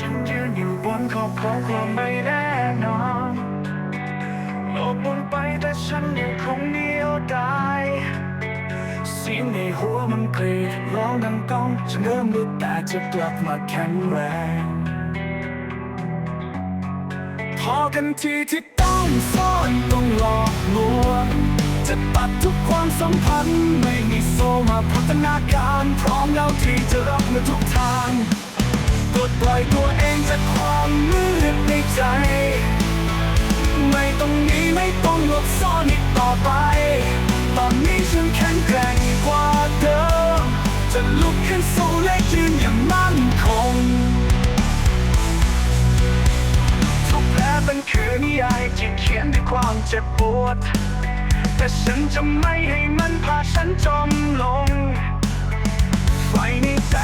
คนครอยู่บครองความไม่แน่นอนโลกหมุนไปแต่ฉันยังคงเดียวดายเสียงในหัวมันกรีดร้องดังก้องฉันเริ่มรู้แต่จะกลับมาแข็งแรงพอกันทีที่ต้องซ่อนต้องหลอกลวงจะตัดทุกความสัมพันธ์ไม่มีโซมาพัฒนาการ พร้อมแล้วที่จะรับมือทุกทาง ปลดปล่อยตัวเองจากความมืดในใจ ไม่ต้องหนีไม่ต้องหลบซ่อนอีกต่อไป ตอนนี้ฉันแข็งแกร่งกว่าเดิม จะลุกขึ้นสู้และยืนอย่างมั่นคงทุกแผลเป็นคือนิยายที่เขียนด้วยความเจ็บปวด แต่ฉันจะไม่ให้มันพาฉันจมลง ไฟในใจ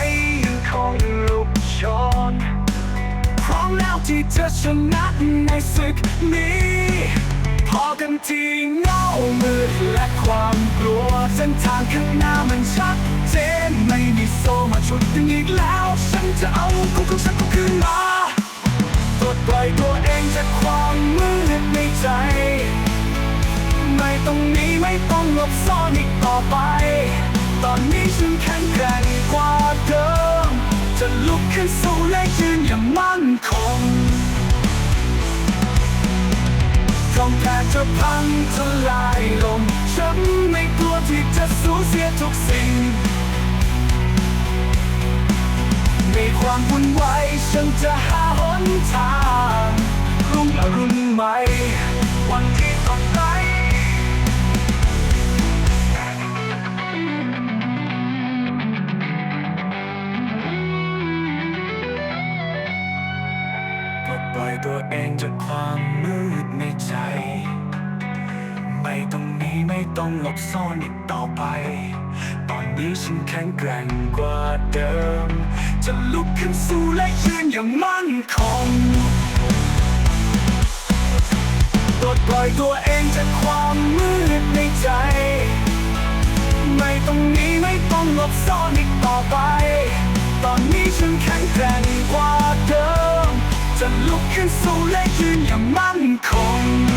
ยังคง ที่จะชนะในศึกนี้ พอกันทีเงามืดและความกลัว เส้นทางข้างหน้ามันชัดเจนไม่มีโซมาฉุดดึงอีกแล้ว ฉันจะเอาคู่ของฉันคืนมาปลดปล่อยตัวเองจากความมืดในใจ ไม่ต้องหนีไม่ต้องหลบซ่อนอีกต่อไป ตอนนี้ฉันแข็งแกร่ง จะพังทลายลง ฉันไม่กลัวที่จะสูญเสียทุกสิ่ง ในความวุ่นวายฉันจะหาหนทาง รุ่งอรุณใหม่วันที่ ปล่อยตัวเองจากความมืดในใจ ไม่ต้องหนีไม่ต้องหลบซ่อนอีกต่อไป ตอนนี้ฉันแข็งแกร่งกว่าเดิม จะลุกขึ้นสู้และยืนอย่างมั่นคงปลดปล่อยตัวเองจากความมืดในใจ ไม่ต้องหนีไม่ต้องหลบซ่อนอีกต่อไป ตอนนี้ฉันแข็งแกร่งกว่า จะลุกขึ้นสู้และยืนอย่างมั่นคง